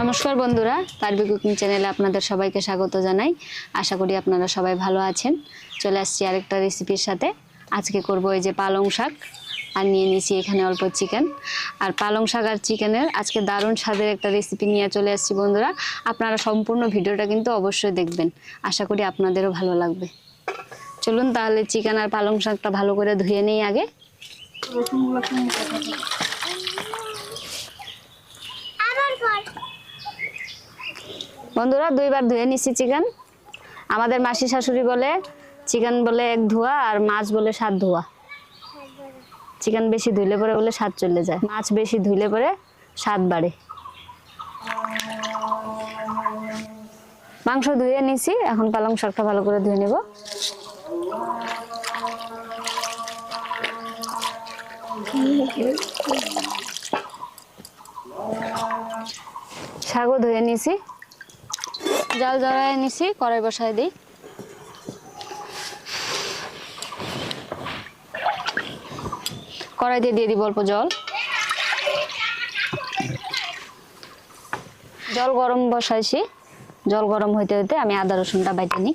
নমস্কার বন্ধুরা পারবি কুকিং চ্যানেলে আপনাদের সবাইকে স্বাগত জানাই। আশা করি আপনারা সবাই ভালো আছেন। চলে আসছি আরেকটা রেসিপির সাথে। আজকে করব এই যে পালং শাক আর নিয়ে নিয়েছি এখানে অল্প চিকেন আর পালং শাক আর চিকেনের আজকে দারুণ স্বাদের একটা রেসিপি নিয়ে চলে আসছি বন্ধুরা। আপনারা সম্পূর্ণ ভিডিওটা কিন্তু অবশ্যই দেখবেন। আশা করি আপনাদেরও ভালো লাগবে। চলুন তাহলে চিকেন আর পালং শাকটা ভালো করে ধুয়ে নিই আগে। বন্ধুরা, দুইবার ধুয়ে নিচ্ছি চিকেন আমাদের মাসি শাশুড়ি বলে চিকেন বলে এক ধোয়া আর মাছ বলে সাত ধোয়া। চিকেন বেশি ধুইলে পরে বলে স্বাদ চলে যায়। মাছ বেশি ধুইলে পরে স্বাদ বাড়ে। মাংস ধুয়ে নিছি, এখন পালং শাকটা ভালো করে ধুয়ে নেব। শাকও ধুয়ে নিছি। জল জড়ায় নিছি কড়াই বসায় দিই। কড়াই দিয়ে দিব অল্প জল। জল গরম বসাইছি। জল গরম হইতে হইতে আমি আদা রসুনটা বাইটে নিই।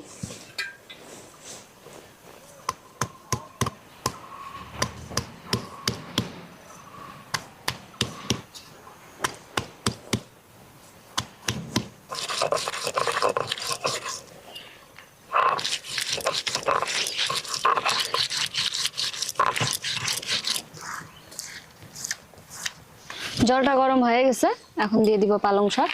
জলটা গরম হয়ে গেছে, এখন দিয়ে দিব পালং শাক।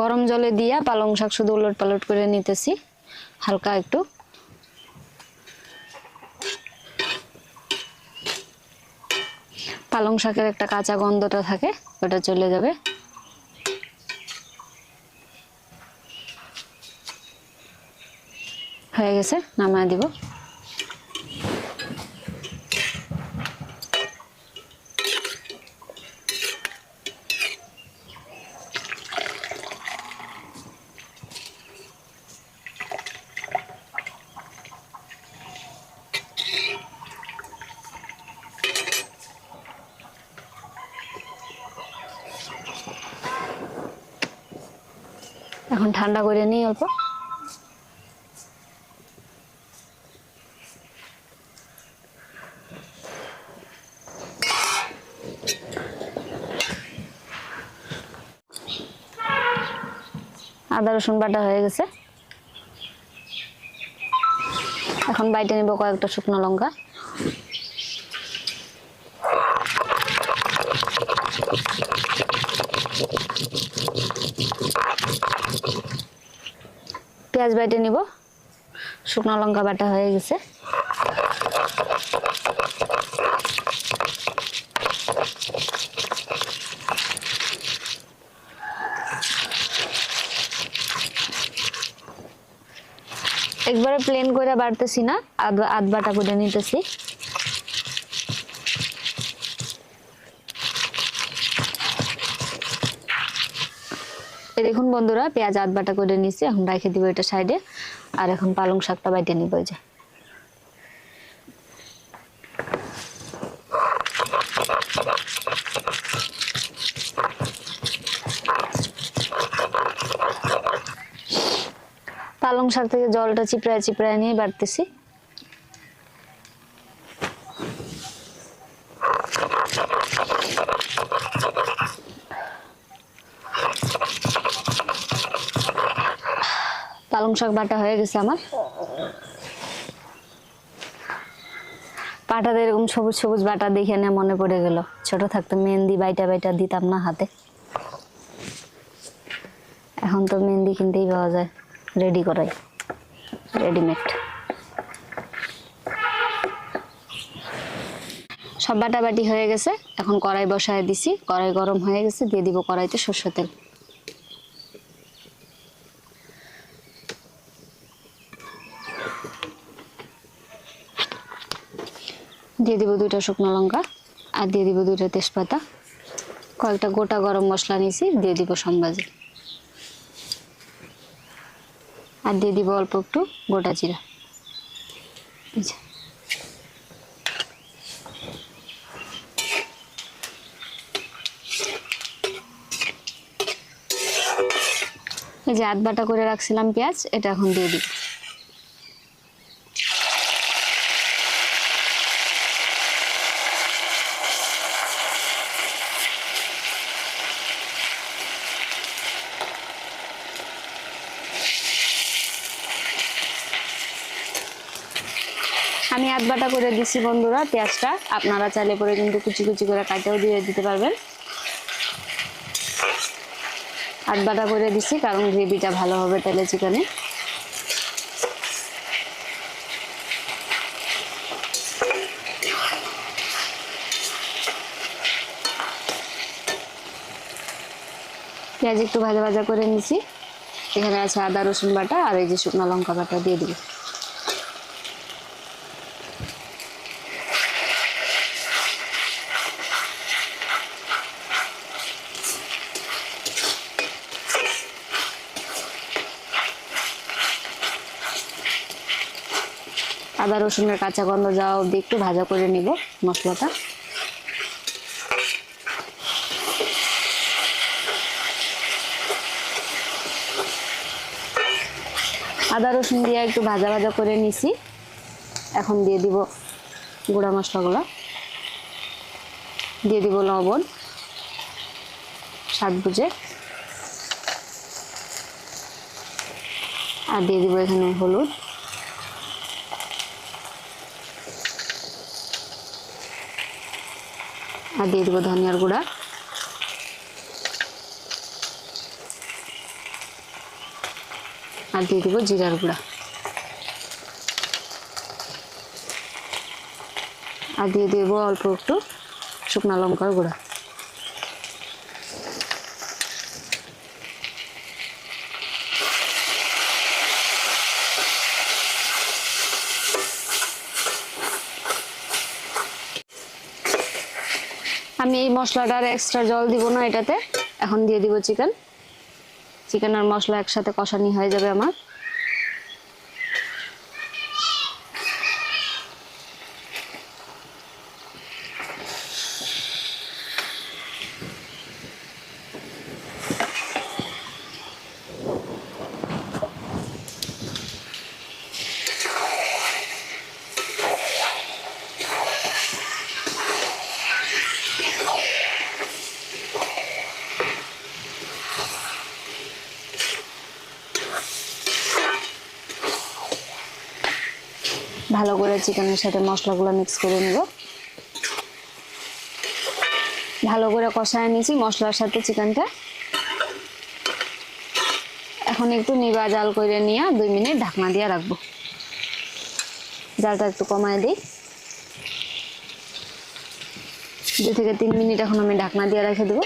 গরম জলে দিয়া পালং শাক শুধু উলট পালট করে নিতেছি, হালকা একটু। পালং শাকের একটা কাঁচা গন্ধটা থাকে, ওটা চলে যাবে। হয়ে গেছে নামায় দিব। এখন ঠান্ডা করে নিই অল্প। রসুন বাটা হয়ে গেছে। এখন বাইটে নিব কয়েকটা শুকনো লঙ্কা। পেঁয়াজ বাইটে নিব। শুকনো লঙ্কা বাটা হয়ে গেছে একবারে প্লেন করে বাড়তেছি না, আধ বাটা করে নিতেছি। দেখুন বন্ধুরা, পেঁয়াজ আধ বাটা করে নিছি এখন রেখে দিব এটা সাইডে, আর এখন পালং শাকটা বাইটে নিব যে। শাক থেকে জলটা চিপড়ায় চিপড়ায় নিয়ে বাড়তেছি। পালং শাক বাটা হয়ে গেছে আমার। পাটাতে এরকম সবুজ সবুজ বাটা দেখে না মনে পড়ে গেল। ছোট থাকতে মেহেন্দি বাইটা বাইটা দিতাম না হাতে। এখন তো মেহেন্দি কিনতেই পাওয়া যায় রেডি করাই। রেডিমেড সব বাটাবাটি হয়ে গেছে। এখন কড়াই বসায় দিছি। কড়াই গরম হয়ে গেছে, দিয়ে দিব কড়াইতে সর্ষে তেল। দিয়ে দিব দুইটা শুকনো লঙ্কা আর দিয়ে দিব দুইটা তেজপাতা। কয়েকটা গোটা গরম মশলা নিয়েছি, দিয়ে দিব সম্বাজি। আর দিয়ে দিব অল্প একটু গোটা জিরা। এই যে। আধ বাটা করে রাখছিলাম পেঁয়াজ, এটা এখন দিয়ে দিব। আমি আধ বাটা করে দিছি বন্ধুরা, পেঁয়াজটা। আপনারা চাইলে পরে কিন্তু কুচি কুচি করে কাটেও দিয়ে দিতে পারবেন। আধ বাটা করে দিছি, কারণ গ্রেভিটা ভালো হবে তেলে চিকেনে। পেঁয়াজ একটু ভাজা ভাজা করে নিছি। এখানে আছে আদা, রসুন বাটা আর এই যে শুকনো লঙ্কা বাটা দিয়ে দিব। আদা, রসুনের কাঁচা গন্ধ যাওয়া অবধি একটু ভাজা করে নিব মশলাটা। আদা, রসুন দিয়ে একটু ভাজা ভাজা করে নিছি। এখন দিয়ে দিব গুঁড়া মশলাগুলো। দিয়ে দিব লবণ, স্বাদ বুঝে। আর দিয়ে দিব এখানে হলুদ। আর দিয়ে দেবো ধনিয়ার গুঁড়া। আর দিয়ে দেবো জিরার গুঁড়া। আর দিয়ে দেবো অল্প একটু শুকনো লঙ্কার গুঁড়া। আমি এই মশলাটা আর এক্সট্রা জল দিব না এটাতে। এখন দিয়ে দিব চিকেন চিকেন আর মশলা একসাথে কষানি হয়ে যাবে আমার। ভালো করে চিকেনের সাথে মশলাগুলো মিক্স করে নিব। ভালো করে কষায় নিয়েছি মশলার সাথে চিকেনটা। এখন একটু নিবা জাল করে নিয়ে দুই মিনিট ঢাকনা দিয়ে রাখব। জালটা একটু কমায় দিই। দু থেকে তিন মিনিট এখন আমি ঢাকনা দিয়ে রেখে দেবো।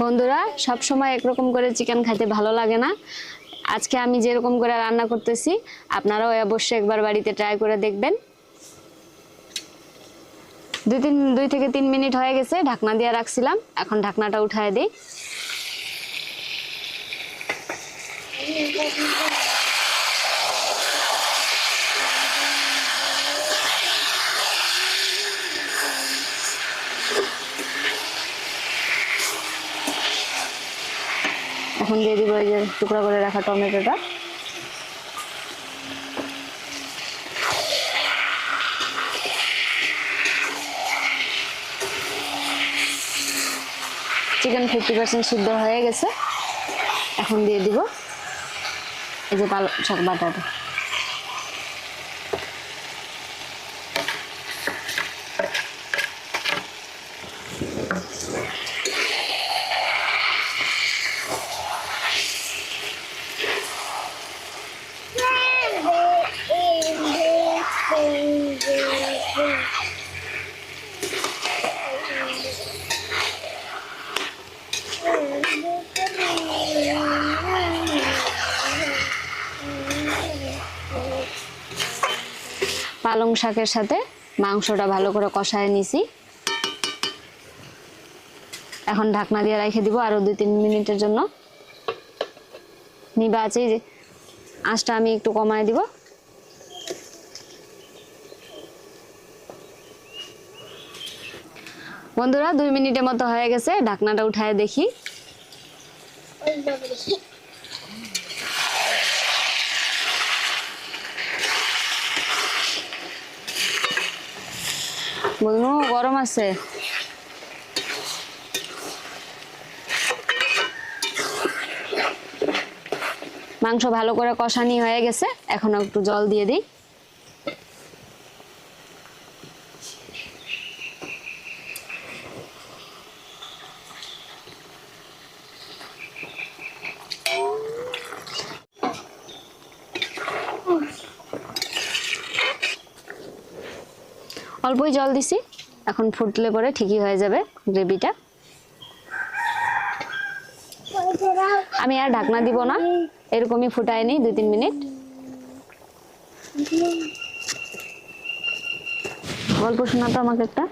বন্ধুরা সব সময় একরকম করে চিকেন খাইতে ভালো লাগে না। আজকে আমি যেরকম করে রান্না করতেছি, আপনারাও অবশ্যই একবার বাড়িতে ট্রাই করে দেখবেন। দুই তিন, দুই থেকে তিন মিনিট হয়ে গেছে, ঢাকনা দিয়ে রাখছিলাম, এখন ঢাকনাটা উঠায় দিই। এখন দিয়ে দিব এই যে টুকরা করে রাখা টমেটোটা। চিকেন ফিফটি পার্সেন্ট সিদ্ধ হয়ে গেছে। এখন দিয়ে দিব এই যে পালক শাক বাটাটা। পালং শাকের সাথে মাংসটা ভালো করে কষায় নিছি। এখন ঢাকনা দিয়ে রেখে দিব আরও দুই তিন মিনিটের জন্য। নিবা আছে আঁচটা আমি একটু কমায় দিব। বন্ধুরা, দুই মিনিটের মতো হয়ে গেছে, ঢাকনাটা উঠায় দেখি। বুঝলো গরম আছে। মাংস ভালো করে কষানি হয়ে গেছে এখন একটু জল দিয়ে দিই। অল্পই জল দিছি। এখন ফুটলে পরে ঠিকই হয়ে যাবে গ্রেভিটা। আমি আর ঢাকনা দিব না এরকমই ফুটাই নিই দুই তিন মিনিট। গল্প শোনাতো আমাকে একটা।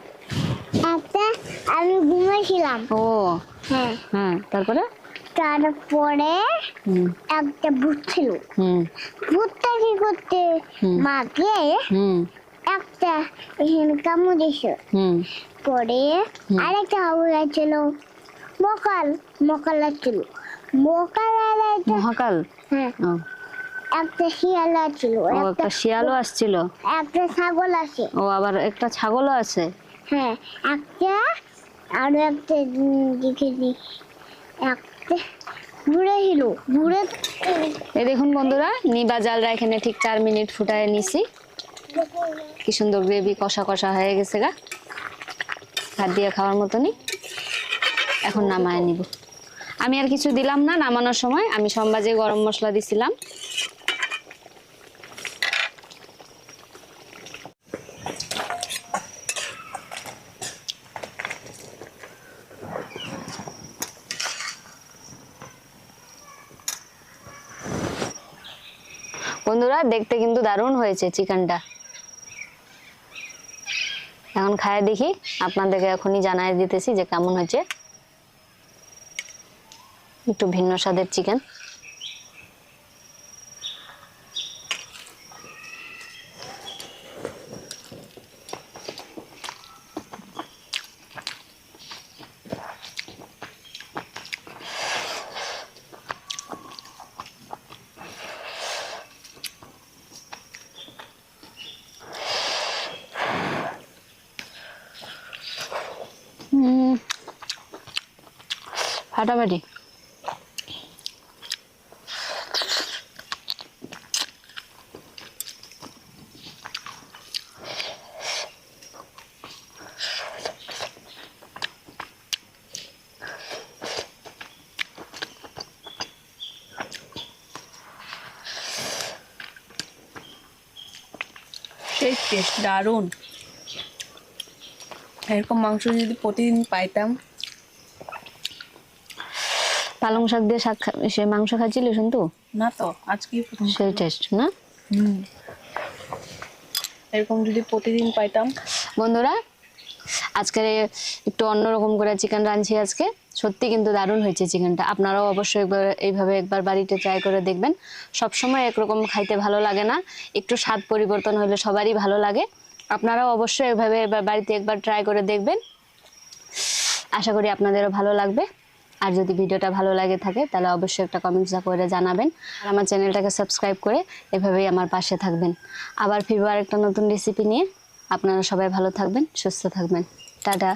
একটা আমি ঘুমাইছিলাম। ও হ্যাঁ। হ্যাঁ তারপরে? তারপরে একটা ভূত ছিল। হুম। ভূতটা কি করতে মাকে হুম। একটা এখানে কামড় পরে আরেকটা মকাল মকালা ছিল মকাল আর একটা মহাকাল? হ্যাঁ। একটা শিয়ালা ছিল ও, একটা শিয়ালও আসছিল? একটা ছাগল আছে। ও আবার একটা ছাগলও আছে? হ্যাঁ একটা আর একটা দেখেছি। একটা ঘুরে ছিল ঘুরে এই দেখুন বন্ধুরা নিবা জালরা এখানে ঠিক চার মিনিট ফুটায় নিছি। কি সুন্দর গ্রেভি কষা কষা হয়ে গেছে গা। ভাত দিয়ে খাওয়ার মতনই। এখন নামায় নিব। আমি আর কিছু দিলাম না নামানোর সময়। আমি সম্বাজে গরম মশলা দিছিলাম। বন্ধুরা, দেখতে কিন্তু দারুণ হয়েছে চিকেনটা। এখন খায় দেখি আপনাদেরকে এখনই জানাই দিতেছি যে কেমন হয়েছে। একটু ভিন্ন স্বাদের চিকেন ফাটাফাটি। সেই টেস্ট দারুণ। এরকম মাংস যদি প্রতিদিন পাইতাম পালং শাক দিয়ে শাক সে মাংস খাচ্ছিলি শুনতো না তো আজকে সেই টেস্ট না? এরকম যদি প্রতিদিন পাইতাম। বন্ধুরা আজকে একটু অন্যরকম করে চিকেন রাঁধছি আজকে। সত্যি কিন্তু দারুণ হয়েছে চিকেনটা আপনারাও অবশ্যই একবার এইভাবে একবার বাড়িতে ট্রাই করে দেখবেন। সবসময় একরকম খাইতে ভালো লাগে না। একটু স্বাদ পরিবর্তন হলে সবারই ভালো লাগে। আপনারাও অবশ্যই এভাবে এবার বাড়িতে একবার ট্রাই করে দেখবেন। আশা করি আপনাদেরও ভালো লাগবে। আর যদি ভিডিওটা ভালো লাগে থাকে, তাহলে অবশ্যই একটা কমেন্টস করে জানাবেন। আর আমার চ্যানেলটাকে সাবস্ক্রাইব করে এভাবেই আমার পাশে থাকবেন। আবার ফিরবো একটা নতুন রেসিপি নিয়ে। আপনারা সবাই ভালো থাকবেন, সুস্থ থাকবেন। টাটা।